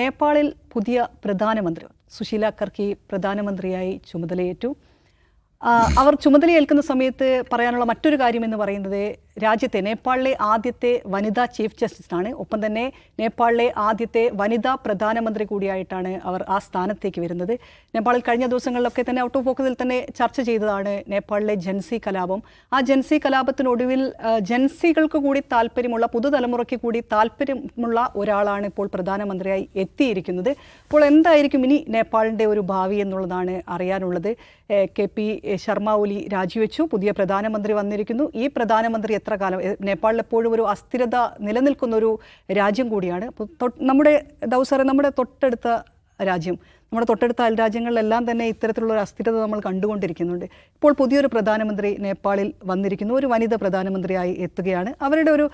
നേപ്പാളിൽ പുതിയ പ്രധാനമന്ത്രി സുശീല കർക്കി പ്രധാനമന്ത്രിയായി ചുമതലയേറ്റു. അവർ ചുമതലയേൽക്കുന്ന സമയത്ത് പറയാനുള്ള മറ്റൊരു കാര്യം എന്ന് പറയുന്നത് രാജ്യത്തെ നേപ്പാളിലെ ആദ്യത്തെ വനിതാ ചീഫ് ജസ്റ്റിസാണ്. ഒപ്പം തന്നെ നേപ്പാളിലെ ആദ്യത്തെ വനിതാ പ്രധാനമന്ത്രി കൂടിയായിട്ടാണ് അവർ ആ സ്ഥാനത്തേക്ക് വരുന്നത്. നേപ്പാളിൽ കഴിഞ്ഞ ദിവസങ്ങളിലൊക്കെ തന്നെ ഔട്ട് ഓഫ് ഫോക്കസിൽ തന്നെ ചർച്ച ചെയ്തതാണ് നേപ്പാളിലെ ജൻസി കലാപം. ആ ജൻസി കലാപത്തിനൊടുവിൽ ജൻസികൾക്ക് കൂടി താല്പര്യമുള്ള പുതുതലമുറയ്ക്ക് കൂടി താല്പര്യമുള്ള ഒരാളാണ് ഇപ്പോൾ പ്രധാനമന്ത്രിയായി എത്തിയിരിക്കുന്നത്. അപ്പോൾ എന്തായിരിക്കും ഇനി നേപ്പാളിന്റെ ഒരു ഭാവി എന്നുള്ളതാണ് അറിയാനുള്ളത്. കെ പി ശർമ്മ ഒലി രാജിവെച്ചു. പുതിയ പ്രധാനമന്ത്രി വന്നിരിക്കുന്നു. ഈ പ്രധാനമന്ത്രി എത്ര കാലം? നേപ്പാളിൽ എപ്പോഴും ഒരു അസ്ഥിരത നിലനിൽക്കുന്ന ഒരു രാജ്യം കൂടിയാണ്. നമ്മുടെ ദൗസറെ നമ്മുടെ തൊട്ടടുത്ത രാജ്യം നമ്മുടെ തൊട്ടടുത്ത അയൽരാജ്യങ്ങളിലെല്ലാം തന്നെ ഇത്തരത്തിലുള്ള ഒരു അസ്ഥിരത നമ്മൾ കണ്ടുകൊണ്ടിരിക്കുന്നുണ്ട്. ഇപ്പോൾ പുതിയൊരു പ്രധാനമന്ത്രി നേപ്പാളിൽ വന്നിരിക്കുന്നു. ഒരു വനിത പ്രധാനമന്ത്രിയായി എത്തുകയാണ്. അവരുടെ ഒരു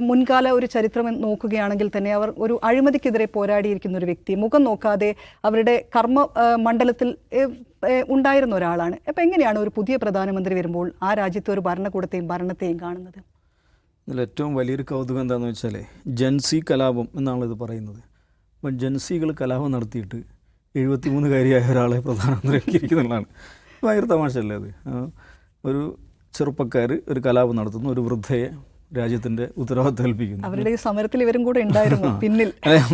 മുൻകാല ഒരു ചരിത്രം നോക്കുകയാണെങ്കിൽ തന്നെ അവർ ഒരു അഴിമതിക്കെതിരെ പോരാടിയിരിക്കുന്ന ഒരു വ്യക്തി. മുഖം നോക്കാതെ അവരുടെ കർമ്മ മണ്ഡലത്തിൽ ഉണ്ടായിരുന്ന ഒരാളാണ്. അപ്പോൾ എങ്ങനെയാണ് ഒരു പുതിയ പ്രധാനമന്ത്രി വരുമ്പോൾ ആ രാജ്യത്തെ ഒരു ഭരണകൂടത്തെയും ഭരണത്തെയും കാണുന്നത്? ഇതിൽ ഏറ്റവും വലിയൊരു കൗതുകം എന്താണെന്ന് വെച്ചാൽ ജൻസി കലാപം എന്നാണ് ഇത് പറയുന്നത്. അപ്പം ജൻസികൾ കലാപം നടത്തിയിട്ട് എഴുപത്തി മൂന്നുകാരിയായ ഒരാളെ പ്രധാനമന്ത്രിയാക്കിയിരിക്കുന്നതാണ്. ഭയങ്കര തമാശയല്ലേ അത്? ഒരു ചെറുപ്പക്കാർ ഒരു കലാപം നടത്തുന്നു ഒരു വൃദ്ധയെ രാജ്യത്തിന്റെ ഉത്തരവാദിത്തം ഏൽപ്പിക്കുന്നു. അവരുടെ സമരത്തിൽ ഇവരും കൂടെ ഉണ്ടായിരുന്നു പിന്നിൽ.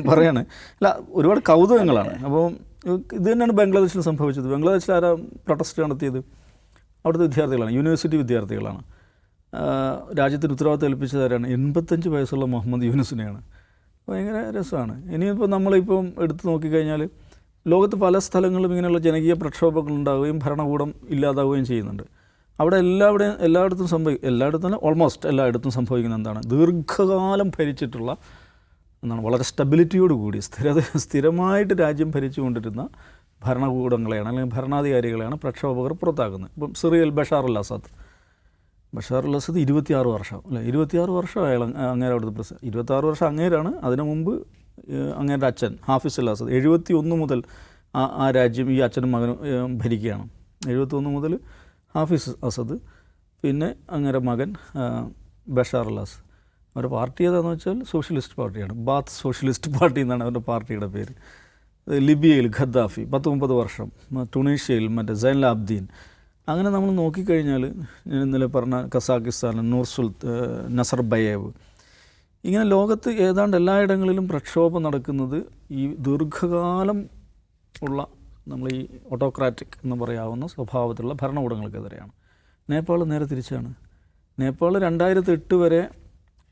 പറയാണ്. അല്ല ഒരുപാട് കൗതുകങ്ങളാണ്. അപ്പോൾ ഇത് തന്നെയാണ് ബംഗ്ലാദേശിൽ സംഭവിച്ചത്. ബംഗ്ലാദേശിൽ ആരാ പ്രൊട്ടസ്റ്റ് നടത്തിയത്? അവിടുത്തെ വിദ്യാർത്ഥികളാണ് യൂണിവേഴ്സിറ്റി വിദ്യാർത്ഥികളാണ്. രാജ്യത്തിന് ഉത്തരവാദിത്തം ഏൽപ്പിച്ചത് ആരാണ്? എൺപത്തഞ്ച് വയസ്സുള്ള മുഹമ്മദ് യൂനുസിനെയാണ്. ഭയങ്കര രസമാണ്. ഇനിയിപ്പോൾ നമ്മളിപ്പം എടുത്തു നോക്കിക്കഴിഞ്ഞാൽ ലോകത്ത് പല സ്ഥലങ്ങളിലും ഇങ്ങനെയുള്ള ജനകീയ പ്രക്ഷോഭങ്ങൾ ഉണ്ടാവുകയും ഭരണകൂടം ഇല്ലാതാവുകയും ചെയ്യുന്നുണ്ട്. അവിടെ എല്ലാവിടെയും എല്ലായിടത്തും സംഭവിക്കും എല്ലായിടത്തും ഓൾമോസ്റ്റ് എല്ലായിടത്തും സംഭവിക്കുന്ന എന്താണ്? ദീർഘകാലം ഭരിച്ചിട്ടുള്ള എന്താണ് വളരെ സ്റ്റെബിലിറ്റിയോട് കൂടി സ്ഥിരത സ്ഥിരമായിട്ട് രാജ്യം ഭരിച്ചുകൊണ്ടിരുന്ന ഭരണകൂടങ്ങളെയാണ് അല്ലെങ്കിൽ ഭരണാധികാരികളെയാണ് പ്രക്ഷോഭകർ പുറത്താക്കുന്നത്. ഇപ്പം serial Bashar al Assad. Bashar al Assad ഇരുപത്തിയാറ് വർഷം അല്ലെ? ഇരുപത്തിയാറ് വർഷം അയാൾ അങ്ങേരെ അവിടുത്തെ പ്രസ് ഇരുപത്താറ് വർഷം അങ്ങേരാണ്. അതിനു മുമ്പ് അങ്ങേരുടെ അച്ഛൻ ഹാഫിസ് അൽ അസദ്. എഴുപത്തി ഒന്ന് മുതൽ ആ രാജ്യം ഈ അച്ഛനും മകനും ഭരിക്കുകയാണ്. എഴുപത്തി ഒന്ന് മുതൽ ഹാഫിസ് അസദ് പിന്നെ അങ്ങേരെ മകൻ ബഷാർ അൽ അസദ്. അവരുടെ പാർട്ടി ഏതാണെന്ന് വെച്ചാൽ സോഷ്യലിസ്റ്റ് പാർട്ടിയാണ്. ബാത്ത് സോഷ്യലിസ്റ്റ് പാർട്ടി എന്നാണ് അവരുടെ പാർട്ടിയുടെ പേര്. ലിബിയയിൽ ഖദ്ദാഫി പത്ത് മുപ്പത് വർഷം ടുണീഷ്യയിൽ മറ്റേ സൈൻ അബ്ദീൻ. അങ്ങനെ നമ്മൾ നോക്കിക്കഴിഞ്ഞാൽ ഞാൻ ഇന്നലെ പറഞ്ഞ കസാക്കിസ്ഥാൻ സുൽത്ത് ബയേവ് നസർബയേവ്. ഇങ്ങനെ ലോകത്ത് ഏതാണ്ട് എല്ലായിടങ്ങളിലും പ്രക്ഷോഭം നടക്കുന്നത് ഈ ദീർഘകാലം ഉള്ള നമ്മൾ ഈ ഓട്ടോക്രാറ്റിക് എന്ന് പറയാവുന്ന സ്വഭാവത്തിലുള്ള ഭരണകൂടങ്ങൾക്കെതിരെയാണ്. നേപ്പാൾ നേരെ തിരിച്ചാണ്. നേപ്പാൾ രണ്ടായിരത്തി എട്ട് വരെ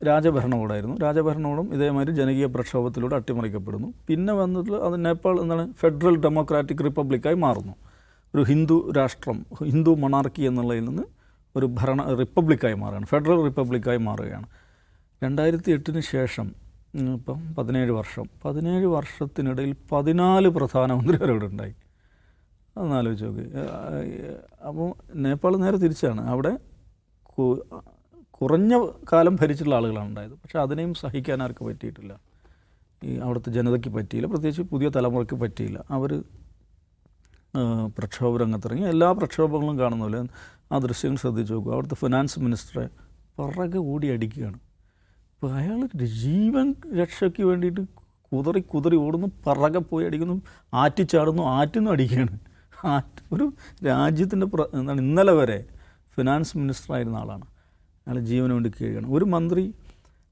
രാജഭരണകൂടമായിരുന്നു രാജഭരണകൂടം ഇതേമാതിരി ജനകീയ പ്രക്ഷോഭത്തിലൂടെ അട്ടിമറിക്കപ്പെടുന്നു. പിന്നെ വന്നിട്ടുള്ള അത് നേപ്പാൾ എന്താണ്? ഫെഡറൽ ഡെമോക്രാറ്റിക് റിപ്പബ്ലിക്കായി മാറുന്നു. ഒരു ഹിന്ദു രാഷ്ട്രം ഹിന്ദു മണാർക്കി എന്നുള്ളതിൽ നിന്ന് ഒരു ഭരണ റിപ്പബ്ലിക്കായി മാറുകയാണ്. ഫെഡറൽ റിപ്പബ്ലിക്കായി മാറുകയാണ്. രണ്ടായിരത്തി എട്ടിന് ശേഷം ഇപ്പം പതിനേഴ് വർഷം. പതിനേഴ് വർഷത്തിനിടയിൽ പതിനാല് പ്രധാനമന്ത്രി അവരോട് ഉണ്ടായി. അതൊന്ന് ആലോചിച്ച് നോക്ക്. അപ്പോൾ നേപ്പാൾ നേരെ തിരിച്ചാണ്. അവിടെ കുറഞ്ഞ കാലം ഭരിച്ചിട്ടുള്ള ആളുകളാണ് ഉണ്ടായത്. പക്ഷേ അതിനെയും സഹിക്കാൻ ആർക്ക് പറ്റിയിട്ടില്ല. ഈ അവിടുത്തെ ജനതയ്ക്ക് പറ്റിയില്ല. പ്രത്യേകിച്ച് പുതിയ തലമുറയ്ക്ക് പറ്റിയില്ല. അവർ പ്രക്ഷോഭ രംഗത്തിറങ്ങി. എല്ലാ പ്രക്ഷോഭങ്ങളും കാണുന്ന പോലെ ആ ദൃശ്യങ്ങൾ ശ്രദ്ധിച്ച് നോക്കുക അവിടുത്തെ ഫിനാൻസ് മിനിസ്റ്ററെ പിറകെ ഓടി അടിക്കുകയാണ്. അപ്പോൾ അയാൾ ജീവൻ രക്ഷയ്ക്ക് വേണ്ടിയിട്ട് കുതറി കുതറി ഓടുന്നു പിറകെ പോയി അടിക്കുന്നു ആറ്റിച്ചാടുന്നു ആറ്റുന്നു അടിക്കുകയാണ്. ആറ്റ് ഒരു രാജ്യത്തിന്റെ എന്താണ് ഇന്നലെ വരെ ഫിനാൻസ് മിനിസ്റ്ററായിരുന്ന ആളാണ്. അയാൾ ജീവന് വേണ്ടി കീഴുകയാണ്. ഒരു മന്ത്രി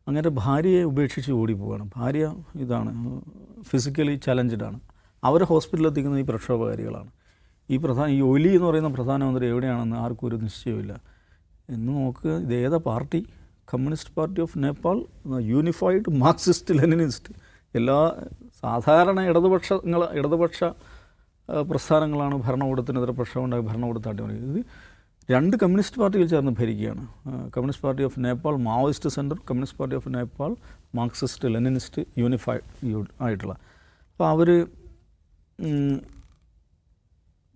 അങ്ങനെ ഭാര്യയെ ഉപേക്ഷിച്ച് ഓടിപ്പോവാണ് ഭാര്യ ഇതാണ് ഫിസിക്കലി ചലഞ്ചഡ് ആണ്. അവരെ ഹോസ്പിറ്റലിൽ എത്തിക്കുന്ന ഈ പ്രക്ഷോഭകാരികളാണ്. ഈ പ്രധാന ഈ ഒലി എന്ന് പറയുന്ന പ്രധാനമന്ത്രി എവിടെയാണെന്ന് ആർക്കും ഒരു നിശ്ചയമില്ല എന്ന് നോക്കുക ഏതാ party? Communist Party of Nepal Unified Marxist Leninist എല്ലാ സാധാരണ ഇടതുപക്ഷങ്ങൾ ഇടതുപക്ഷ പ്രസ്ഥാനങ്ങളാണ് ഭരണകൂടത്തിനെതിരെ പ്രക്ഷോഭം ഉണ്ടായി ഭരണകൂടത്തെ അട്ടിമറിക്കുന്നത് ഇത് രണ്ട് കമ്മ്യൂണിസ്റ്റ് പാർട്ടികൾ ചേർന്ന് ഭരിക്കുകയാണ്. Communist Party of Nepal Maoist Centre Communist Party of Nepal Marxist Leninist Unified ആയിട്ടുള്ള. അപ്പോൾ അവർ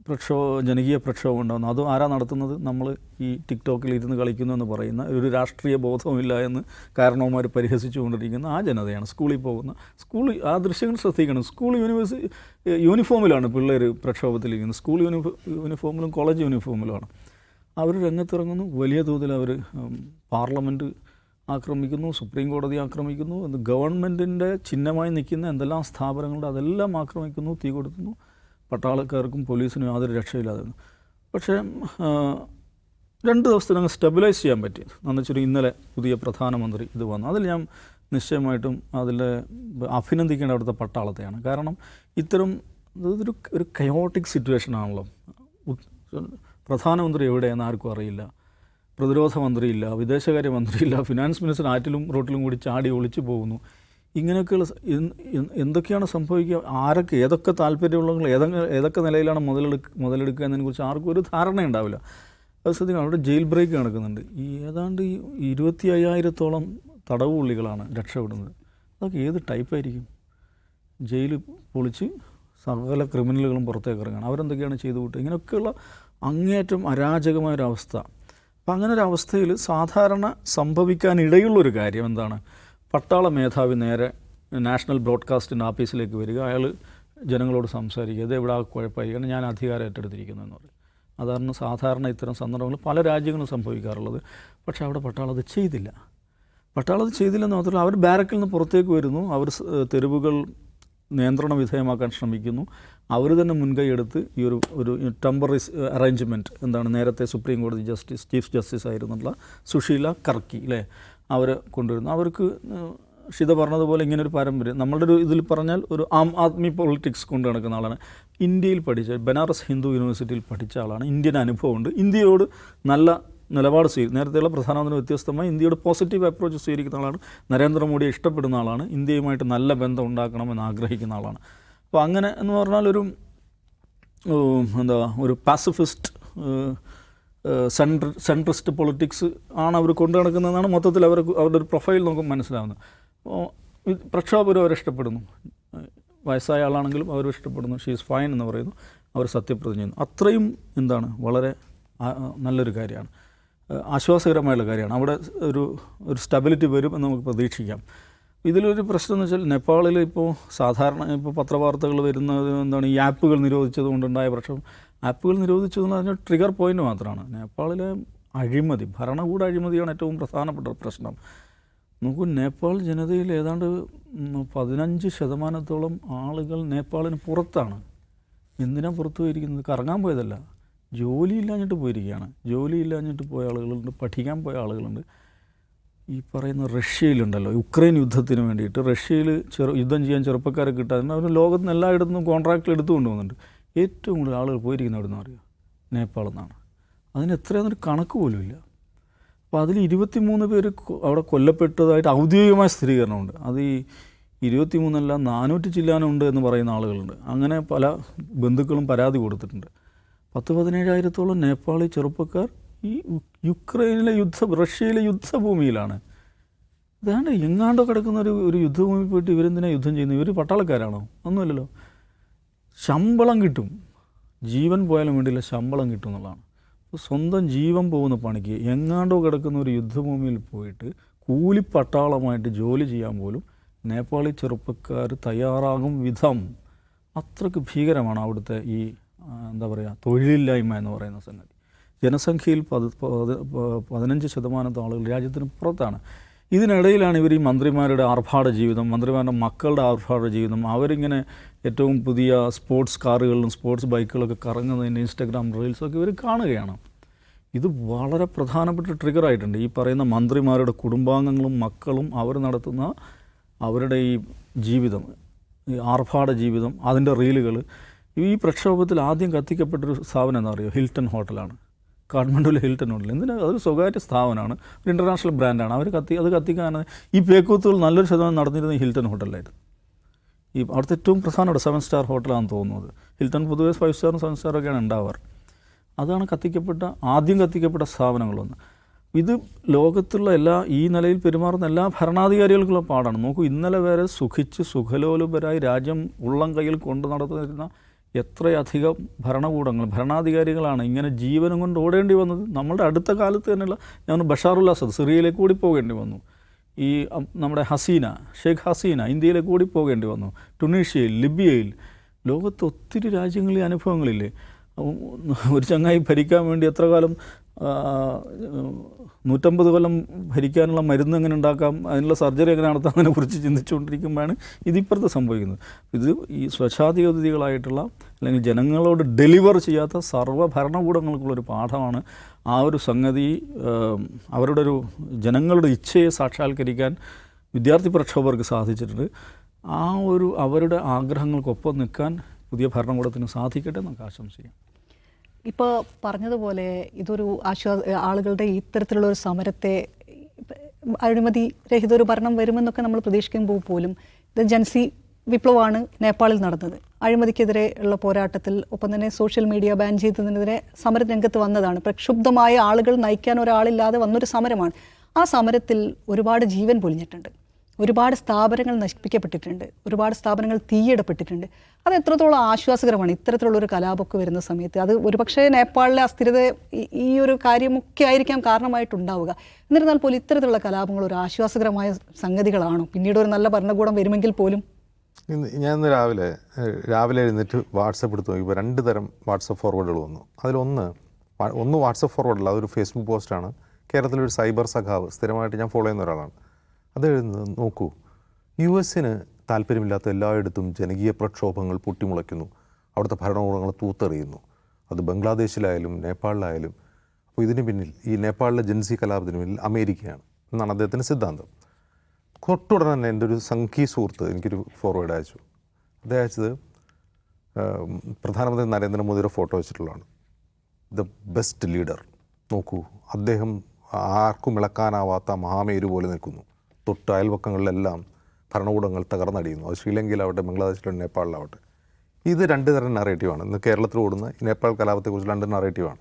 പ്രക്ഷോഭ ജനകീയ പ്രക്ഷോഭം ഉണ്ടാകുന്നു അതും ആരാ നടത്തുന്നത്? നമ്മൾ ഈ ടിക്ടോക്കിൽ ഇരുന്ന് കളിക്കുന്നു എന്ന് പറയുന്ന ഒരു രാഷ്ട്രീയ ബോധവുമില്ല എന്ന് കാരണവന്മാർ പരിഹസിച്ചുകൊണ്ടിരിക്കുന്ന ആ ജനതയാണ് സ്കൂളിൽ പോകുന്ന. സ്കൂൾ ആ ദൃശ്യങ്ങൾ ശ്രദ്ധിക്കണം. സ്കൂൾ യൂണിവേഴ്സിറ്റി യൂണിഫോമിലാണ് പിള്ളേർ പ്രക്ഷോഭത്തിലിരിക്കുന്നത്. School യൂണിഫോ യൂണിഫോമിലും college യൂണിഫോമിലുമാണ്. അവർ രംഗത്തിറങ്ങുന്നു. വലിയ തോതിൽ അവർ പാർലമെന്റ് ആക്രമിക്കുന്നു സുപ്രീം കോടതി ആക്രമിക്കുന്നു എന്ന് ഗവൺമെന്റിന്റെ ചിഹ്നമായി നിൽക്കുന്ന എന്തെല്ലാം സ്ഥാപനങ്ങളുണ്ട് അതെല്ലാം ആക്രമിക്കുന്നു തീ കൊടുക്കുന്നു. പട്ടാളക്കാർക്കും പോലീസിനും യാതൊരു രക്ഷയില്ലാതെ പക്ഷേ രണ്ട് ദിവസത്തിനങ്ങ് സ്റ്റെബിലൈസ് ചെയ്യാൻ പറ്റി. എന്ന് വെച്ചൊരു ഇന്നലെ പുതിയ പ്രധാനമന്ത്രി ഇത് വന്നു. അതിൽ ഞാൻ നിശ്ചയമായിട്ടും അതിൽ അഭിനന്ദിക്കേണ്ട അവിടുത്തെ പട്ടാളത്തെയാണ്. കാരണം ഇത്തരം ഇതൊരു ഒരു കയോട്ടിക് സിറ്റുവേഷൻ ആണല്ലോ. പ്രധാനമന്ത്രി എവിടെയെന്ന് ആർക്കും അറിയില്ല. പ്രതിരോധ മന്ത്രിയില്ല വിദേശകാര്യ മന്ത്രിയില്ല ഫിനാൻസ് മിനിസ്റ്റർ ആറ്റിലും റോട്ടിലും കൂടി ചാടി ഒളിച്ചു പോകുന്നു. ഇങ്ങനെയൊക്കെയുള്ള എന്തൊക്കെയാണ് സംഭവിക്കുക? ആരൊക്കെ ഏതൊക്കെ താല്പര്യമുള്ള ഏതൊക്കെ ഏതൊക്കെ നിലയിലാണ് മുതലെടുക്ക മുതലെടുക്കുക എന്നതിനെക്കുറിച്ച് ആർക്കും ഒരു ധാരണ ഉണ്ടാവില്ല. അത് ശ്രദ്ധിക്കണം അവിടെ ജയിൽ ബ്രേക്ക് നടക്കുന്നുണ്ട്. ഈ ഏതാണ്ട് ഈ ഇരുപത്തി അയ്യായിരത്തോളം തടവ് പുള്ളികളാണ് രക്ഷപ്പെടുന്നത്. അതൊക്കെ ഏത് ടൈപ്പായിരിക്കും? ജയിൽ പൊളിച്ച് സകല ക്രിമിനലുകളും പുറത്തേക്ക് ഇറങ്ങണം അവരെന്തൊക്കെയാണ് ചെയ്തു കൂട്ടുക ഇങ്ങനെയൊക്കെയുള്ള അങ്ങേയറ്റം അരാജകമായൊരവസ്ഥ. അപ്പം അങ്ങനെ ഒരു അവസ്ഥയിൽ സാധാരണ സംഭവിക്കാനിടയുള്ളൊരു കാര്യം എന്താണ് പട്ടാള മേധാവി നേരെ നാഷണൽ ബ്രോഡ്കാസ്റ്റിന്റെ ഓഫീസിലേക്ക് വരിക. അയാൾ ജനങ്ങളോട് സംസാരിക്കുക. ഇത് ഇവിടെ കുഴപ്പമായി. കാരണം ഞാൻ അധികാരം ഏറ്റെടുത്തിരിക്കുന്നു എന്ന് പറയും. അതാണ് സാധാരണ ഇത്തരം സന്ദർഭങ്ങൾ പല രാജ്യങ്ങളും സംഭവിക്കാറുള്ളത്. പക്ഷേ അവിടെ പട്ടാളം അത് ചെയ്തില്ല. പട്ടാളം അത് ചെയ്തില്ലെന്ന് മാത്രമല്ല അവർ ബാരക്കിൽ നിന്ന് പുറത്തേക്ക് വരുന്നു. അവർ തെരുവുകൾ നിയന്ത്രണ വിധേയമാക്കാൻ ശ്രമിക്കുന്നു. അവർ തന്നെ മുൻകൈയെടുത്ത് ഈ ഒരു ഒരു ടെമ്പററി അറേഞ്ച്മെന്റ് എന്താണ് നേരത്തെ സുപ്രീം കോടതി ജസ്റ്റിസ് ചീഫ് ജസ്റ്റിസ് ആയിരുന്നുള്ള സുശീല കർക്കി അല്ലേ അവർ കൊണ്ടുവരുന്നു. അവർക്ക് ഷിത പറഞ്ഞതുപോലെ ഇങ്ങനെ ഒരു പാരമ്പര്യം. നമ്മളുടെ ഒരു ഇതിൽ പറഞ്ഞാൽ ഒരു ആം ആദ്മി പൊളിറ്റിക്സ് കൊണ്ട് നടക്കുന്ന ആളാണ്. ഇന്ത്യയിൽ പഠിച്ച ബനാറസ് ഹിന്ദു യൂണിവേഴ്സിറ്റിയിൽ പഠിച്ച ആളാണ്. ഇന്ത്യൻ അനുഭവമുണ്ട്. ഇന്ത്യയോട് നല്ല നിലപാട് സ്വീ നേരത്തെയുള്ള പ്രധാനമന്ത്രി വ്യത്യസ്തമായി ഇന്ത്യയുടെ പോസിറ്റീവ് അപ്രോച്ച് സ്വീകരിക്കുന്ന ആളാണ്. നരേന്ദ്രമോദിയെ ഇഷ്ടപ്പെടുന്ന ആളാണ്. ഇന്ത്യയുമായിട്ട് നല്ല ബന്ധം ഉണ്ടാക്കണമെന്ന് ആഗ്രഹിക്കുന്ന ആളാണ്. അപ്പോൾ അങ്ങനെ എന്ന് പറഞ്ഞാൽ ഒരു എന്താ ഒരു പാസിഫിസ്റ്റ് സെൻട്ര സെൻട്രിസ്റ്റ് പൊളിറ്റിക്സ് ആണ് അവർ കൊണ്ടു നടക്കുന്നതെന്നാണ് മൊത്തത്തിൽ അവർ അവരുടെ ഒരു പ്രൊഫൈൽ നോക്കും മനസ്സിലാവുന്നത്. പ്രക്ഷോഭകരും അവരെ ഇഷ്ടപ്പെടുന്നു. വയസ്സായ ആളാണെങ്കിലും അവർ ഇഷ്ടപ്പെടുന്നു. ഷീ ഈസ് ഫൈൻ എന്ന് പറയുന്നു. അവർ സത്യപ്രതിജ്ഞ ചെയ്യുന്നു. അത്രയും എന്താണ്? വളരെ നല്ലൊരു കാര്യമാണ്. ആശ്വാസകരമായുള്ള കാര്യമാണ്. അവിടെ ഒരു ഒരു സ്റ്റെബിലിറ്റി വരും എന്ന് നമുക്ക് പ്രതീക്ഷിക്കാം. ഇതിലൊരു പ്രശ്നം എന്ന് വെച്ചാൽ നേപ്പാളിൽ ഇപ്പോൾ സാധാരണ ഇപ്പോൾ പത്രവാർത്തകൾ വരുന്നത് എന്താണ്? ഈ ആപ്പുകൾ നിരോധിച്ചത് കൊണ്ടുണ്ടായ പ്രശ്നം. ആപ്പുകൾ നിരോധിച്ചതെന്ന് പറഞ്ഞാൽ ട്രിഗർ പോയിന്റ് മാത്രമാണ്. നേപ്പാളിലെ അഴിമതി ഭരണകൂട അഴിമതിയാണ് ഏറ്റവും പ്രധാനപ്പെട്ട പ്രശ്നം. നോക്കൂ നേപ്പാൾ ജനതയിൽ ഏതാണ്ട് പതിനഞ്ച് ശതമാനത്തോളം ആളുകൾ നേപ്പാളിന് പുറത്താണ്. എന്തിനാണ് പുറത്തു പോയിരിക്കുന്നത്? കറങ്ങാൻ പോയതല്ല. ജോലി ഇല്ലാഞ്ഞിട്ട് പോയിരിക്കുകയാണ്. ജോലി ഇല്ലാഞ്ഞിട്ട് പോയ ആളുകളുണ്ട് പഠിക്കാൻ പോയ ആളുകളുണ്ട്. ഈ പറയുന്ന റഷ്യയിലുണ്ടല്ലോ യുക്രൈൻ യുദ്ധത്തിന് വേണ്ടിയിട്ട് റഷ്യയിൽ ചെറു യുദ്ധം ചെയ്യാൻ ചെറുപ്പക്കാരെ കിട്ടാതെ അവർ ലോകത്ത് നിന്ന് എല്ലായിടത്തും കോൺട്രാക്റ്റിൽ എടുത്തു കൊണ്ടുപോകുന്നുണ്ട് ഏറ്റവും കൂടുതൽ ആളുകൾ പോയിരിക്കുന്ന എവിടെ നിന്ന് അറിയുക നേപ്പാളിൽ നിന്നാണ്. അതിന് എത്രയാണെന്നൊരു കണക്ക് പോലുമില്ല അപ്പോൾ അതിൽ ഇരുപത്തി മൂന്ന് പേര് അവിടെ കൊല്ലപ്പെട്ടതായിട്ട് ഔദ്യോഗികമായ സ്ഥിരീകരണമുണ്ട്. അത് ഈ ഇരുപത്തി മൂന്നല്ല നാനൂറ്റി ചില്ലാനുണ്ട് എന്ന് പറയുന്ന ആളുകളുണ്ട്. അങ്ങനെ പല ബന്ധുക്കളും പരാതി കൊടുത്തിട്ടുണ്ട്. പത്ത് പതിനേഴായിരത്തോളം നേപ്പാളി ചെറുപ്പക്കാർ ഈ യുക്രൈനിലെ യുദ്ധ റഷ്യയിലെ യുദ്ധഭൂമിയിലാണ്. ഇതാണ്ട് എങ്ങാണ്ടോ കിടക്കുന്ന ഒരു ഒരു യുദ്ധഭൂമി പോയിട്ട് ഇവരെന്തിനാ യുദ്ധം ചെയ്യുന്നത്? ഇവർ പട്ടാളക്കാരാണോ? ഒന്നുമില്ലല്ലോ. ശമ്പളം കിട്ടും. ജീവൻ പോയാലും വേണ്ടിയില്ല ശമ്പളം കിട്ടും എന്നുള്ളതാണ്. സ്വന്തം ജീവൻ പോകുന്ന പണിക്ക് എങ്ങാണ്ടോ കിടക്കുന്ന ഒരു യുദ്ധഭൂമിയിൽ പോയിട്ട് കൂലിപ്പട്ടാളമായിട്ട് ജോലി ചെയ്യാൻ പോലും നേപ്പാളി ചെറുപ്പക്കാർ തയ്യാറാകും വിധം. അത്രയ്ക്ക് ഭീകരമാണ് അവിടുത്തെ ഈ എന്താ പറയുക തൊഴിലില്ലായ്മ എന്ന് പറയുന്ന സംഗതി. ജനസംഖ്യയിൽ പത് പത് പതിനഞ്ച് ശതമാനത്തെ ആളുകൾ രാജ്യത്തിന് പുറത്താണ്. ഇതിനിടയിലാണ് ഇവർ ഈ മന്ത്രിമാരുടെ ആർഭാട ജീവിതം മന്ത്രിമാരുടെ മക്കളുടെ ആർഭാട ജീവിതം. അവരിങ്ങനെ ഏറ്റവും പുതിയ സ്പോർട്സ് കാറുകളിലും സ്പോർട്സ് ബൈക്കുകളൊക്കെ കറങ്ങുന്നതിന്റെ ഇൻസ്റ്റഗ്രാം റീൽസൊക്കെ ഇവർ കാണുകയാണ്. ഇത് വളരെ പ്രധാനപ്പെട്ട ട്രിഗർ ആയിട്ടുണ്ട്. ഈ പറയുന്ന മന്ത്രിമാരുടെ കുടുംബാംഗങ്ങളും മക്കളും അവർ നടത്തുന്ന അവരുടെ ഈ ജീവിതം ഈ ആർഭാട ജീവിതം അതിന്റെ റീലുകൾ ഈ പ്രക്ഷോഭത്തിൽ ആദ്യം കത്തിക്കപ്പെട്ടൊരു സ്ഥാപനം എന്താ പറയുക? ഹിൽട്ടൺ ഹോട്ടലാണ്. കാഠ്മണ്ഡുവിലെ ഹിൽട്ടൺ ഹോട്ടൽ. എന്തിനാ? അതൊരു സ്വകാര്യ സ്ഥാപനമാണ്. ഒരു ഇന്റർനാഷണൽ ബ്രാൻഡാണ്. അവർ കത്തി അത് കത്തിക്കാൻ ഈ പേക്കൂത്തുകൾ നല്ലൊരു ശതമാനം നടന്നിരുന്ന ഹിൽട്ടൺ ഹോട്ടലിലായിരുന്നു. ഈ അവിടുത്തെ ഏറ്റവും പ്രധാനപ്പെട്ട സെവൻ സ്റ്റാർ ഹോട്ടലാണെന്ന് തോന്നുന്നത്. ഹിൽട്ടൺ പൊതുവെ ഫൈവ് സ്റ്റാറും സെവൻ സ്റ്റാറൊക്കെയാണ് ഉണ്ടാവാറ്. അതാണ് കത്തിക്കപ്പെട്ട ആദ്യം കത്തിക്കപ്പെട്ട സ്ഥാപനങ്ങളൊന്ന്. ഇത് ലോകത്തുള്ള എല്ലാ ഈ നിലയിൽ പെരുമാറുന്ന എല്ലാ ഭരണാധികാരികൾക്കുള്ള പാടാണ്. നോക്കൂ ഇന്നലെ വരെ സുഖിച്ച് സുഖലോലുപരായി രാജ്യം ഉള്ളം കയ്യിൽ കൊണ്ടു നടത്തുന്ന എത്രയധികം ഭരണകൂടങ്ങൾ ഭരണാധികാരികളാണ് ഇങ്ങനെ ജീവനും കൊണ്ട് ഓടേണ്ടി വന്നത്? നമ്മളുടെ അടുത്ത കാലത്ത് തന്നെയുള്ള ഞാൻ ബഷാറുൽ അസദ് സിറിയയിലേക്ക് കൂടി പോകേണ്ടി വന്നു. ഈ നമ്മുടെ ഹസീന ഷെയ്ഖ് ഹസീന ഇന്ത്യയിലേക്ക് കൂടി പോകേണ്ടി വന്നു. ടുണീഷ്യയിൽ ലിബിയയിൽ. ലോകത്ത് ഒത്തിരി രാജ്യങ്ങളിൽ അനുഭവങ്ങളില്ലേ? ഒരു ചങ്ങായി ഭരിക്കാൻ വേണ്ടി എത്ര കാലം നൂറ്റമ്പത് കൊല്ലം ഭരിക്കാനുള്ള മരുന്ന് എങ്ങനെ ഉണ്ടാക്കാം അതിനുള്ള സർജറി എങ്ങനെ നടത്താം അതിനെക്കുറിച്ച് ചിന്തിച്ചുകൊണ്ടിരിക്കുമ്പോഴാണ് ഇതിപ്പുറത്ത് സംഭവിക്കുന്നത്. ഇത് ഈ സ്വച്ഛാധിപതികളായിട്ടുള്ള അല്ലെങ്കിൽ ജനങ്ങളോട് ഡെലിവർ ചെയ്യാത്ത സർവ ഭരണകൂടങ്ങൾക്കുള്ളൊരു പാഠമാണ് ആ ഒരു സംഗതി അവരുടെ ഒരു ജനങ്ങളുടെ ഇച്ഛയെ സാക്ഷാത്കരിക്കാൻ വിദ്യാർത്ഥി പ്രക്ഷോഭകർക്ക് സാധിച്ചിട്ടുണ്ട്. ആ ഒരു അവരുടെ ആഗ്രഹങ്ങൾക്കൊപ്പം നിൽക്കാൻ പുതിയ ഭരണകൂടത്തിന് സാധിക്കട്ടെ നമുക്ക് ആശംസിക്കാം. ഇപ്പോൾ പറഞ്ഞതുപോലെ ഇതൊരു ആശ്വാസ ആളുകളുടെ ഇത്തരത്തിലുള്ള ഒരു സമരത്തെ അഴിമതി രഹിത ഒരു ഭരണം വരുമെന്നൊക്കെ നമ്മൾ പ്രതീക്ഷിക്കുമ്പോൾ പോലും ഇത് ജൻസി വിപ്ലവമാണ് നേപ്പാളിൽ നടന്നത്. അഴിമതിക്കെതിരെ ഉള്ള പോരാട്ടത്തിൽ ഒപ്പം തന്നെ സോഷ്യൽ മീഡിയ ബാൻ ചെയ്തതിനെതിരെ സമര രംഗത്ത് വന്നതാണ്. പ്രക്ഷുബ്ധമായ ആളുകൾ നയിക്കാൻ ഒരാളില്ലാതെ വന്നൊരു സമരമാണ്. ആ സമരത്തിൽ ഒരുപാട് ജീവൻ പൊലിഞ്ഞിട്ടുണ്ട്. ഒരുപാട് സ്ഥാപനങ്ങൾ നശിപ്പിക്കപ്പെട്ടിട്ടുണ്ട്. ഒരുപാട് സ്ഥാപനങ്ങൾ തീയിടപ്പെട്ടിട്ടുണ്ട്. അത് എത്രത്തോളം ആശ്വാസകരമാണ് ഇത്തരത്തിലുള്ളൊരു കലാപമൊക്കെ വരുന്ന സമയത്ത്. അത് ഒരുപക്ഷേ നേപ്പാളിലെ അസ്ഥിരത ഈ- ഒരു കാര്യമൊക്കെ ആയിരിക്കാം കാരണമായിട്ടുണ്ടാവുക. എന്നിരുന്നാൽ പോലും ഇത്തരത്തിലുള്ള കലാപങ്ങൾ ഒരു ആശ്വാസകരമായ സംഗതികളാണോ? പിന്നീട് ഒരു നല്ല ഭരണകൂടം വരുമെങ്കിൽ പോലും? ഞാൻ ഇന്ന് രാവിലെ രാവിലെ എഴുന്നേറ്റ് വാട്സപ്പ് എടുത്ത് നോക്കിയപ്പോൾ രണ്ട് തരം വാട്സപ്പ് ഫോർവേഡുകൾ വന്നു. അതിലൊന്ന് ഒന്ന് വാട്സപ്പ് ഫോർവേഡല്ല അതൊരു ഫേസ്ബുക്ക് പോസ്റ്റാണ്. കേരളത്തിലൊരു സൈബർ സഖാവ് സ്ഥിരമായിട്ട് ഞാൻ ഫോളോ ചെയ്യുന്ന ഒരാളാണ്. അത് നോക്കൂ. യു എസിന് താല്പര്യമില്ലാത്ത എല്ലായിടത്തും ജനകീയ പ്രക്ഷോഭങ്ങൾ പൊട്ടിമുളയ്ക്കുന്നു. അവിടുത്തെ ഭരണകൂടങ്ങൾ തൂത്തെറിയുന്നു. അത് ബംഗ്ലാദേശിലായാലും നേപ്പാളിലായാലും അപ്പോൾ ഇതിന് പിന്നിൽ ഈ നേപ്പാളിലെ ജൻസി കലാപത്തിന് പിന്നിൽ അമേരിക്കയാണ് എന്നാണ് അദ്ദേഹത്തിന്റെ സിദ്ധാന്തം. തൊട്ടുടനെ തന്നെ എന്റെ ഒരു സംഘീ സുഹൃത്ത് എനിക്കൊരു ഫോർവേഡ് അയച്ചു. അദ്ദേഹം അയച്ചത് പ്രധാനമന്ത്രി നരേന്ദ്രമോദിയുടെ ഫോട്ടോ വെച്ചിട്ടുള്ളതാണ്. The best leader. നോക്കൂ അദ്ദേഹം ആർക്കും ഇളക്കാനാവാത്ത മഹാമേരു പോലെ നിൽക്കുന്നു. തൊട്ട് അയൽപക്കങ്ങളിലെല്ലാം ഭരണകൂടങ്ങൾ തകർന്നടിയുന്നു. അത് ശ്രീലങ്കയിലാവട്ടെ ബംഗ്ലാദേശിലും നേപ്പാളിലാവട്ടെ. ഇത് രണ്ട് തരം നറേറ്റീവാണ് ഇന്ന് കേരളത്തിൽ ഓടുന്ന ഈ നേപ്പാൾ കലാപത്തെക്കുറിച്ച് രണ്ട് നറേറ്റീവാണ്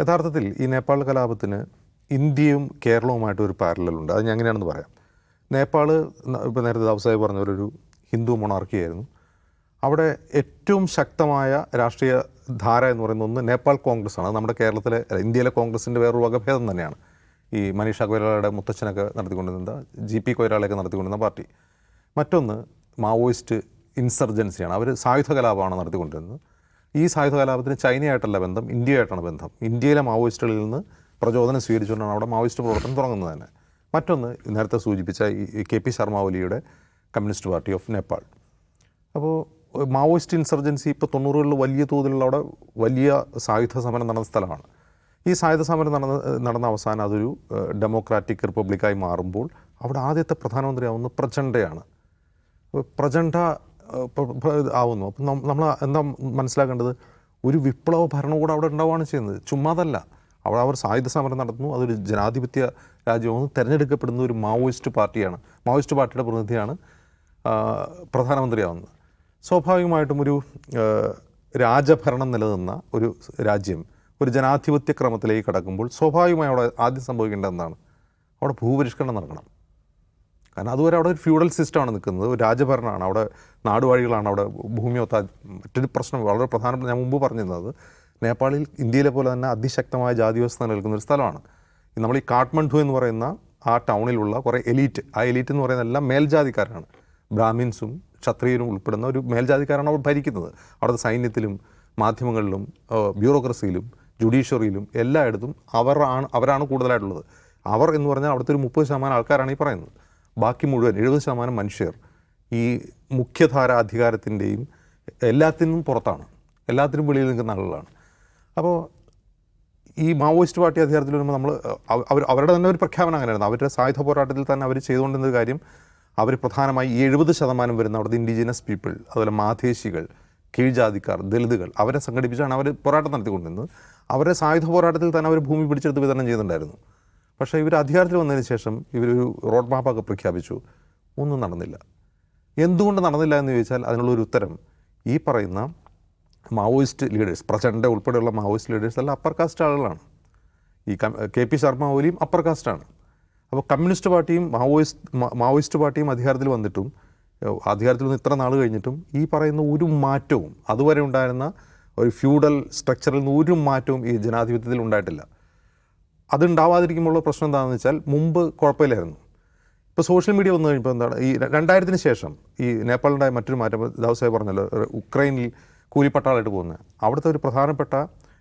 യഥാർത്ഥത്തിൽ ഈ നേപ്പാൾ കലാപത്തിന് ഇന്ത്യയും കേരളവുമായിട്ട് ഒരു പാരലുണ്ട് അത് ഞാൻ എങ്ങനെയാണെന്ന് പറയാം. നേപ്പാൾ ഇപ്പോൾ നേരത്തെ ദാവസായി പറഞ്ഞ ഒരു ഹിന്ദു മൊണാർക്കിയായിരുന്നു അവിടെ ഏറ്റവും ശക്തമായ രാഷ്ട്രീയ ധാര എന്ന് പറയുന്ന ഒന്ന് നേപ്പാൾ കോൺഗ്രസ് ആണ് നമ്മുടെ കേരളത്തിലെ ഇന്ത്യയിലെ കോൺഗ്രസിന്റെ വേറൊരു വകഭേദം തന്നെയാണ്. ഈ മനീഷ കൊയ്രാളയുടെ മുത്തച്ഛനൊക്കെ നടത്തിക്കൊണ്ടിരുന്ന ജി പി കൊയ്രാളയൊക്കെ നടത്തിക്കൊണ്ടിരുന്ന പാർട്ടി. മറ്റൊന്ന് മാവോയിസ്റ്റ് ഇൻസർജൻസിയാണ്. അവർ സായുധ കലാപമാണ് നടത്തിക്കൊണ്ടിരുന്നത്. ഈ സായുധ കലാപത്തിന് ചൈനയായിട്ടല്ല ബന്ധം ഇന്ത്യയായിട്ടാണ് ബന്ധം. ഇന്ത്യയിലെ മാവോയിസ്റ്റുകളിൽ നിന്ന് പ്രചോദനം സ്വീകരിച്ചുകൊണ്ടാണ് അവിടെ മാവോയിസ്റ്റ് പ്രവർത്തനം തുടങ്ങുന്നത് തന്നെ. മറ്റൊന്ന് നേരത്തെ സൂചിപ്പിച്ച കെ പി ശർമ്മ ഒലിയുടെ കമ്മ്യൂണിസ്റ്റ് പാർട്ടി ഓഫ് നേപ്പാൾ. അപ്പോൾ മാവോയിസ്റ്റ് ഇൻസർജൻസി ഇപ്പോൾ തൊണ്ണൂറുകളിൽ വലിയ തോതിലുള്ള അവിടെ വലിയ സായുധ സമരം നടന്ന സ്ഥലമാണ്. ഈ സായുധ സമരം നടന്ന നടന്ന അവസാനം അതൊരു ഡെമോക്രാറ്റിക് റിപ്പബ്ലിക്കായി മാറുമ്പോൾ അവിടെ ആദ്യത്തെ പ്രധാനമന്ത്രിയാവുന്നത് പ്രചണ്ഡയാണ് പ്രചണ്ഡ ആവുന്നു. അപ്പം നമ്മൾ എന്താ മനസ്സിലാക്കേണ്ടത്? ഒരു വിപ്ലവ ഭരണകൂടം അവിടെ ഉണ്ടാവുകയാണ് ചെയ്യുന്നത്. ചുമ്മാതല്ല. അവിടെ അവർ സായുധ സമരം നടത്തുന്നു. അതൊരു ജനാധിപത്യ രാജ്യമാണ് തിരഞ്ഞെടുക്കപ്പെടുന്ന ഒരു മാവോയിസ്റ്റ് പാർട്ടിയാണ്. മാവോയിസ്റ്റ് പാർട്ടിയുടെ പ്രതിനിധിയാണ് പ്രധാനമന്ത്രിയാവുന്നത്. സ്വാഭാവികമായിട്ടും ഒരു രാജഭരണം നിലനിന്ന ഒരു രാജ്യം ഒരു ജനാധിപത്യ ക്രമത്തിലേക്ക് കടക്കുമ്പോൾ സ്വാഭാവികമായി അവിടെ ആദ്യം സംഭവിക്കേണ്ടത് എന്താണ്? അവിടെ ഭൂപരിഷ്കരണം നടക്കണം. കാരണം അതുവരെ അവിടെ ഒരു ഫ്യൂഡൽ സിസ്റ്റമാണ് നിൽക്കുന്നത്. ഒരു രാജഭരണമാണ്. അവിടെ നാടുവാഴികളാണ് അവിടെ ഭൂമി ഒത്ത മറ്റൊരു പ്രശ്നം. വളരെ പ്രധാനപ്പെട്ട ഞാൻ മുമ്പ് പറഞ്ഞിരുന്നത് നേപ്പാളിൽ ഇന്ത്യയിലെ പോലെ തന്നെ അതിശക്തമായ ജാതി വ്യവസ്ഥ നിലനിൽക്കുന്ന ഒരു സ്ഥലമാണ്. നമ്മൾ ഈ കാഠ്മണ്ഡു എന്ന് പറയുന്ന ആ ടൗണിലുള്ള കുറേ എലീറ്റ് ആ എലീറ്റ് എന്ന് പറയുന്ന എല്ലാം മേൽജാതിക്കാരാണ്. ബ്രാഹ്മിൻസും ക്ഷത്രിയരും ഉൾപ്പെടുന്ന ഒരു മേൽജാതിക്കാരാണ് അവർ ഭരിക്കുന്നത്. അവിടുത്തെ സൈന്യത്തിലും മാധ്യമങ്ങളിലും ബ്യൂറോക്രസിയിലും ജുഡീഷ്യറിയിലും എല്ലായിടത്തും അവരാണ് അവരാണ് കൂടുതലായിട്ടുള്ളത്. അവർ എന്ന് പറഞ്ഞാൽ അവിടുത്തെ ഒരു മുപ്പത് ശതമാനം ആൾക്കാരാണ് ഈ പറയുന്നത്. ബാക്കി മുഴുവൻ എഴുപത് ശതമാനം മനുഷ്യർ ഈ മുഖ്യധാര അധികാരത്തിന്റെയും എല്ലാത്തിനും പുറത്താണ്. എല്ലാത്തിനും വെളിയിൽ നിൽക്കുന്ന ആളുകളാണ്. അപ്പോൾ ഈ മാവോയിസ്റ്റ് പാർട്ടി അധികാരത്തിൽ വരുമ്പോൾ നമ്മൾ അവർ അവരുടെ തന്നെ ഒരു പ്രഖ്യാപനം അങ്ങനെയായിരുന്നു. അവരുടെ സായുധ പോരാട്ടത്തിൽ തന്നെ അവർ ചെയ്തുകൊണ്ടിരുന്ന കാര്യം അവർ പ്രധാനമായി എഴുപത് ശതമാനം വരുന്ന അവിടുത്തെ ഇൻഡിജിനസ് പീപ്പിൾ അതുപോലെ മാധേശികൾ കീഴ്ജാതിക്കാർ ദളിതുകൾ അവരെ സംഘടിപ്പിച്ചാണ് അവർ പോരാട്ടം നടത്തിക്കൊണ്ടിരുന്നത്. അവരെ സായുധ പോരാട്ടത്തിൽ തന്നെ അവർ ഭൂമി പിടിച്ചെടുത്ത് വിതരണം ചെയ്യുന്നുണ്ടായിരുന്നു പക്ഷേ ഇവർ അധികാരത്തിൽ വന്നതിന് ശേഷം ഇവരൊരു റോഡ് മാപ്പൊക്കെ പ്രഖ്യാപിച്ചു. ഒന്നും നടന്നില്ല. എന്തുകൊണ്ട് നടന്നില്ല എന്ന് ചോദിച്ചാൽ അതിനുള്ളൊരു ഉത്തരം ഈ പറയുന്ന മാവോയിസ്റ്റ് ലീഡേഴ്സ് പ്രചണ്ഡ ഉൾപ്പെടെയുള്ള മാവോയിസ്റ്റ് ലീഡേഴ്സ് എല്ലാം അപ്പർ കാസ്റ്റ് ആളുകളാണ്. ഈ കം- പി ശർമ്മ ഓലിയും അപ്പർ കാസ്റ്റാണ് അപ്പോൾ കമ്മ്യൂണിസ്റ്റ് പാർട്ടിയും മാവോയിസ്റ്റ് മാവോയിസ്റ്റ് പാർട്ടിയും അധികാരത്തിൽ വന്നിട്ടും അധികാരത്തിൽ നിന്ന് ഇത്ര നാൾ കഴിഞ്ഞിട്ടും ഈ പറയുന്ന ഒരു മാറ്റവും അതുവരെ ഉണ്ടായിരുന്ന ഒരു ഫ്യൂഡൽ സ്ട്രക്ചറിൽ നിന്ന് ഒരു മാറ്റവും ഈ ജനാധിപത്യത്തിൽ ഉണ്ടായിട്ടില്ല. അതുണ്ടാവാതിരിക്കുമ്പോഴുള്ള പ്രശ്നം എന്താണെന്ന് വെച്ചാൽ മുമ്പ് കുഴപ്പമില്ലായിരുന്നു. ഇപ്പോൾ സോഷ്യൽ മീഡിയ വന്നു കഴിഞ്ഞപ്പോൾ എന്താണ്? ഈ രണ്ടായിരത്തിന് ശേഷം ഈ നേപ്പാളിലുണ്ടായ മറ്റൊരു മാറ്റം ദാവസായി പറഞ്ഞല്ലോ ഉക്രൈനിൽ കൂലിപ്പട്ടാളായിട്ട് പോകുന്നത്. അവിടുത്തെ ഒരു പ്രധാനപ്പെട്ട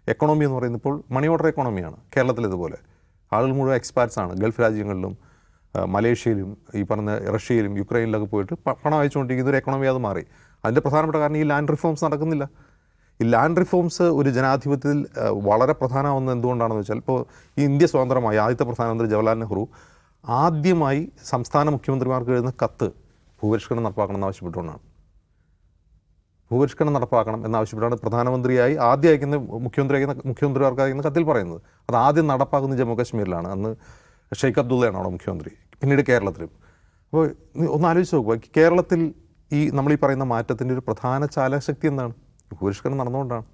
എക്കണോമി എന്ന് പറയുന്നത് ഇപ്പോൾ മണി ഓർഡർ എക്കണോമിയാണ് കേരളത്തിൽ ഇതുപോലെ. ആളുകൾ മുഴുവൻ എക്സ്പാർട്സ് ആണ്. ഗൾഫ് രാജ്യങ്ങളിലും മലേഷ്യയിലും ഈ പറഞ്ഞ റഷ്യയിലും യുക്രൈനിലൊക്കെ പോയിട്ട് പണം അയച്ചുകൊണ്ടിരിക്കുന്ന ഒരു എക്കണോമി അത് മാറി. അതിന്റെ പ്രധാനപ്പെട്ട കാരണം ഈ ലാൻഡ് റിഫോംസ് നടക്കുന്നില്ല. ഈ ലാൻഡ് റിഫോംസ് ഒരു ജനാധിപത്യത്തിൽ വളരെ പ്രധാനമാവുന്നത് എന്തുകൊണ്ടാണെന്ന് വെച്ചാൽ ഇപ്പോൾ ഈ ഇന്ത്യ സ്വതന്ത്രമായി ആദ്യത്തെ പ്രധാനമന്ത്രി ജവഹർലാൽ നെഹ്റു ആദ്യമായി സംസ്ഥാന മുഖ്യമന്ത്രിമാർക്ക് എഴുതുന്ന കത്ത് ഭൂപരിഷ്കരണം നടപ്പാക്കണമെന്ന് ആവശ്യപ്പെട്ടുകൊണ്ടാണ്. ഭൂപരിഷ്കരണം നടപ്പാക്കണം എന്നാവശ്യപ്പെട്ടാണ് പ്രധാനമന്ത്രിയായി ആദ്യം അയക്കുന്ന മുഖ്യമന്ത്രി അയക്കുന്ന മുഖ്യമന്ത്രിമാർക്ക് അയക്കുന്ന കത്തിൽ പറയുന്നത്. അത് ആദ്യം നടപ്പാക്കുന്നത് ജമ്മു കാശ്മീരിലാണ്. അന്ന് ഷെയ്ഖ് അബ്ദുള്ളയാണ് അവിടെ മുഖ്യമന്ത്രി പിന്നീട് കേരളത്തിലും. അപ്പോൾ ഒന്ന് ആലോചിച്ച് നോക്കുക കേരളത്തിൽ ഈ നമ്മൾ ഈ പറയുന്ന മാറ്റത്തിന്റെ ഒരു പ്രധാന ചാലശക്തി എന്താണ്? ഭൂരിഷ്കരണം നടന്നുകൊണ്ടാണ്.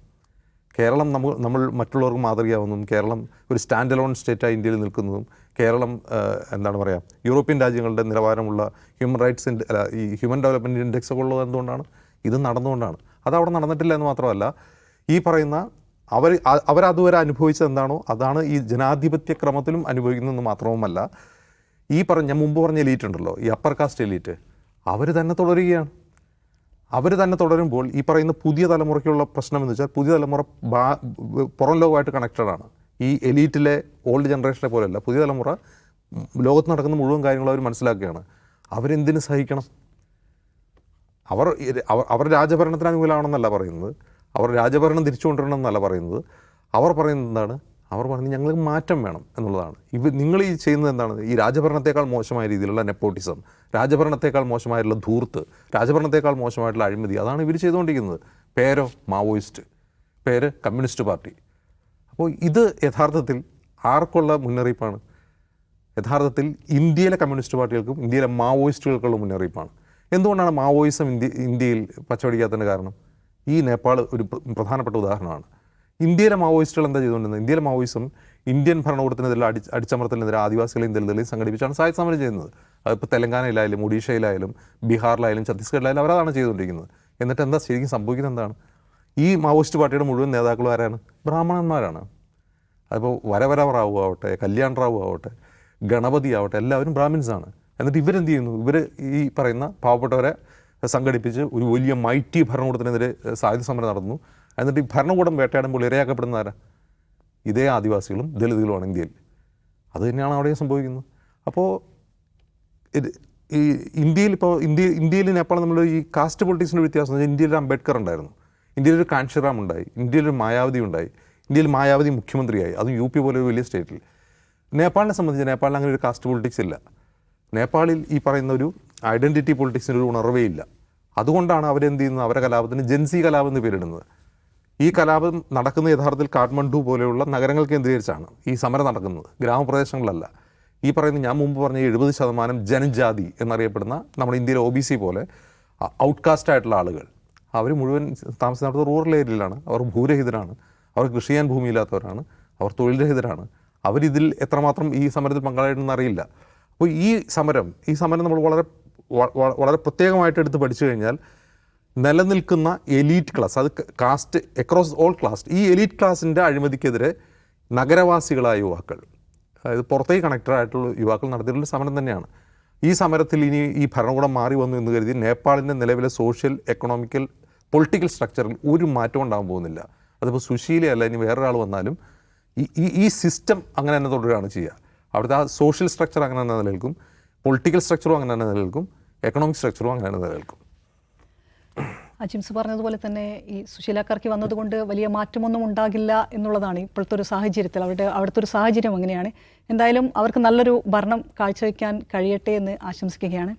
കേരളം നമ്മൾ നമ്മൾ മറ്റുള്ളവർക്ക് മാതൃകയാവുന്നതും കേരളം ഒരു സ്റ്റാൻഡ് അലോൺ സ്റ്റേറ്റായി ഇന്ത്യയിൽ നിൽക്കുന്നതും കേരളം എന്താണ് പറയുക യൂറോപ്യൻ രാജ്യങ്ങളുടെ നിലവാരമുള്ള ഹ്യൂമൻ റൈറ്റ്സ് അല്ല, ഈ ഹ്യൂമൻ ഡെവലപ്മെന്റ് ഇൻഡെക്സ് ഒക്കെ ഉള്ളത് എന്തുകൊണ്ടാണ്? ഇത് നടന്നുകൊണ്ടാണ്. അത് അവിടെ നടന്നിട്ടില്ല എന്ന് മാത്രമല്ല ഈ പറയുന്ന അവർ അവരതുവരെ അനുഭവിച്ചത് എന്താണോ അതാണ് ഈ ജനാധിപത്യ ക്രമത്തിലും അനുഭവിക്കുന്നതെന്ന് മാത്രവുമല്ല ഈ പറഞ്ഞ മുമ്പ് പറഞ്ഞ എലീറ്റ് ഉണ്ടല്ലോ ഈ അപ്പർ കാസ്റ്റ് എലീറ്റ് അവർ തന്നെ തുടരുകയാണ്. അവർ തന്നെ തുടരുമ്പോൾ ഈ പറയുന്ന പുതിയ തലമുറയ്ക്കുള്ള പ്രശ്നം എന്ന് വെച്ചാൽ പുതിയ തലമുറ ബാ- പുറം ലോകമായിട്ട് കണക്റ്റഡ് ആണ്. ഈ എലീറ്റിലെ ഓൾഡ് ജനറേഷനെ പോലെയല്ല പുതിയ തലമുറ ലോകത്ത് നടക്കുന്ന മുഴുവൻ കാര്യങ്ങളും അവർ മനസ്സിലാക്കുകയാണ്. അവരെന്തിനു സഹിക്കണം? അവർ അവർ രാജഭരണത്തിന് അനുകൂലമാണെന്നല്ല പറയുന്നത്. അവർ രാജഭരണം തിരിച്ചു കൊണ്ടുവരണം എന്നല്ല പറയുന്നത്. അവർ പറയുന്നത് എന്താണ്? അവർ പറയുന്നത് ഞങ്ങൾക്ക് മാറ്റം വേണം എന്നുള്ളതാണ്. ഇവ നിങ്ങൾ ഈ ചെയ്യുന്നത് എന്താണ്? ഈ രാജഭരണത്തെക്കാൾ മോശമായ രീതിയിലുള്ള നെപ്പോട്ടിസം രാജഭരണത്തെക്കാൾ മോശമായിട്ടുള്ള ധൂർത്ത് രാജഭരണത്തെക്കാൾ മോശമായിട്ടുള്ള അഴിമതി അതാണ് ഇവർ ചെയ്തുകൊണ്ടിരിക്കുന്നത്. പേരോ? മാവോയിസ്റ്റ്. പേര്? Communist Party. അപ്പോൾ ഇത് യഥാർത്ഥത്തിൽ ആർക്കുള്ള മുന്നറിയിപ്പാണ്? യഥാർത്ഥത്തിൽ ഇന്ത്യയിലെ കമ്മ്യൂണിസ്റ്റ് പാർട്ടികൾക്കും ഇന്ത്യയിലെ മാവോയിസ്റ്റുകൾക്കുള്ള മുന്നറിയിപ്പാണ്. എന്തുകൊണ്ടാണ് മാവോയിസം ഇന്ത്യ ഇന്ത്യയിൽ പച്ചവടിക്കാത്തതിന്റെ കാരണം? ഈ നേപ്പാൾ ഒരു പ്ര- പ്രധാനപ്പെട്ട ഉദാഹരണമാണ്. ഇന്ത്യയിലെ മാവോയിസ്റ്റുകൾ എന്താ ചെയ്തുകൊണ്ടിരുന്നത്? ഇന്ത്യയിലെ മാവോയിസം ഇന്ത്യൻ ഭരണകൂടത്തിനെതിരെ അടി അടിച്ചമർത്തലിനെതിരെ ആദിവാസികളെയും ദളിതുകളെയും സംഘടിപ്പിച്ചാണ് സായുധ സമരം ചെയ്യുന്നത്. അതിപ്പോൾ തെലങ്കാനയിലായാലും ഒഡീഷയിലായാലും ബീഹാറിലായാലും ഛത്തീസ്ഗഡിലായാലും അവരതാണ് ചെയ്തുകൊണ്ടിരിക്കുന്നത്. എന്നിട്ട് എന്താ ശരിക്കും സംഭവിക്കുന്നത് എന്താണ്? ഈ മാവോയിസ്റ്റ് പാർട്ടിയുടെ മുഴുവൻ നേതാക്കളും ആരാണ്? ബ്രാഹ്മണന്മാരാണ്. അതിപ്പോൾ വരവര റാവു ആവട്ടെ കല്യാൺ റാവു ആവട്ടെ ഗണപതി ആവട്ടെ എല്ലാവരും ബ്രാഹ്മിൻസാണ്. എന്നിട്ട് ഇവരെന്ത് ചെയ്യുന്നു? ഇവർ ഈ പറയുന്ന പാവപ്പെട്ടവരെ സംഘടിപ്പിച്ച് ഒരു വലിയ മൈറ്റി ഭരണകൂടത്തിനെതിരെ സായുധ സമരം നടന്നു എന്നിട്ട് ഈ ഭരണകൂടം വേട്ടയാടുമ്പോൾ ഇരയാക്കപ്പെടുന്ന ആരാ? ഇതേ ആദിവാസികളും ദളിതുകളുമാണ് ഇന്ത്യയിൽ. അത് തന്നെയാണ് അവിടെ സംഭവിക്കുന്നത്. അപ്പോൾ ഈ ഇന്ത്യയിൽ ഇപ്പോൾ ഇന്ത്യ ഇന്ത്യയിൽ നേപ്പാൾ നമ്മൾ ഈ കാസ്റ്റ് പൊളിറ്റിക്സിന്റെ വ്യത്യാസം എന്ന് വെച്ചാൽ ഇന്ത്യയിൽ അംബേദ്കർ ഉണ്ടായിരുന്നു. ഇന്ത്യയിൽ ഒരു കാൻഷിറാം ഉണ്ടായി. ഇന്ത്യയിൽ ഒരു മായാവതി ഉണ്ടായി. ഇന്ത്യയിൽ മായാവതി മുഖ്യമന്ത്രിയായി. അതും യു പി പോലെ ഒരു വലിയ സ്റ്റേറ്റിൽ. നേപ്പാളിനെ സംബന്ധിച്ച് നേപ്പാളിൽ അങ്ങനെ ഒരു കാസ്റ്റ് പൊളിറ്റിക്സ് ഇല്ല. നേപ്പാളിൽ ഈ പറയുന്ന ഒരു ഐഡന്റിറ്റി പൊളിറ്റിക്സിന് ഒരു ഉണർവേ ഇല്ല. അതുകൊണ്ടാണ് അവരെന്ത് ചെയ്യുന്നത്? അവരെ കലാപത്തിന് ജെൻസി കലാപം എന്ന് പേരിടുന്നത്. ഈ കലാപം നടക്കുന്ന യഥാർത്ഥത്തിൽ കാഠ്മണ്ഡു പോലെയുള്ള നഗരങ്ങൾ കേന്ദ്രീകരിച്ചാണ് ഈ സമരം നടക്കുന്നത്. ഗ്രാമപ്രദേശങ്ങളിലല്ല ഈ പറയുന്ന ഞാൻ മുമ്പ് പറഞ്ഞ എഴുപത് ശതമാനം ജനജാതി എന്നറിയപ്പെടുന്ന നമ്മുടെ ഇന്ത്യയിലെ ഒ ബി സി പോലെ ഔട്ട്കാസ്റ്റ് ആയിട്ടുള്ള ആളുകൾ. അവർ മുഴുവൻ താമസിക്കുന്നത് റൂറൽ ഏരിയയിലാണ് അവർ ഭൂരഹിതരാണ്. അവർ കൃഷി ചെയ്യാൻ ഭൂമിയില്ലാത്തവരാണ്. അവർ തൊഴിൽരഹിതരാണ് അവരിതിൽ എത്രമാത്രം ഈ സമരത്തിൽ പങ്കാളിയായിട്ടെന്ന് അറിയില്ല. അപ്പോൾ ഈ സമരം ഈ സമരം നമ്മൾ വളരെ വളരെ പ്രത്യേകമായിട്ട് എടുത്ത് പഠിച്ചു കഴിഞ്ഞാൽ നിലനിൽക്കുന്ന എലീറ്റ് ക്ലാസ് അത് കാസ്റ്റ് അക്രോസ് ഓൾ ക്ലാസ് ഈ എലീറ്റ് ക്ലാസിന്റെ അഴിമതിക്കെതിരെ നഗരവാസികളായ യുവാക്കൾ അതായത് പുറത്തേക്ക് കണക്റ്റഡ് ആയിട്ടുള്ള യുവാക്കൾ നടത്തിയിട്ടുള്ള സമരം തന്നെയാണ്. ഈ സമരത്തിൽ ഇനി ഈ ഭരണകൂടം മാറി വന്നു എന്ന് കരുതി നേപ്പാളിന്റെ നിലവിലെ സോഷ്യൽ എക്കണോമിക്കൽ പൊളിറ്റിക്കൽ സ്ട്രക്ചറിൽ ഒരു മാറ്റം ഉണ്ടാകാൻ പോകുന്നില്ല. അതിപ്പോൾ സുശീലയല്ല ഇനി വേറൊരാൾ വന്നാലും ഈ ഈ സിസ്റ്റം അങ്ങനെ തന്നെ തുടരുകയാണ് ചെയ്യുക. അവിടുത്തെ ആ സോഷ്യൽ സ്ട്രക്ചർ അങ്ങനെ തന്നെ നിലനിൽക്കും പൊളിറ്റിക്കൽ സ്ട്രക്ചറും അങ്ങനെ തന്നെ നിലനിൽക്കും. എക്കണോമിക് സ്ട്രക്ചറും അങ്ങനെ നിലനിൽക്കും അജിംസ് പറഞ്ഞതുപോലെ തന്നെ ഈ സുശീലാക്കാർക്ക് വന്നതുകൊണ്ട് വലിയ മാറ്റമൊന്നും ഉണ്ടാകില്ല എന്നുള്ളതാണ് ഇപ്പോഴത്തെ ഒരു സാഹചര്യത്തിൽ. അവരുടെ അവിടുത്തെ ഒരു സാഹചര്യം അങ്ങനെയാണ്. എന്തായാലും അവർക്ക് നല്ലൊരു ഭരണം കാഴ്ചവെക്കാൻ കഴിയട്ടെ എന്ന് ആശംസിക്കുകയാണ്.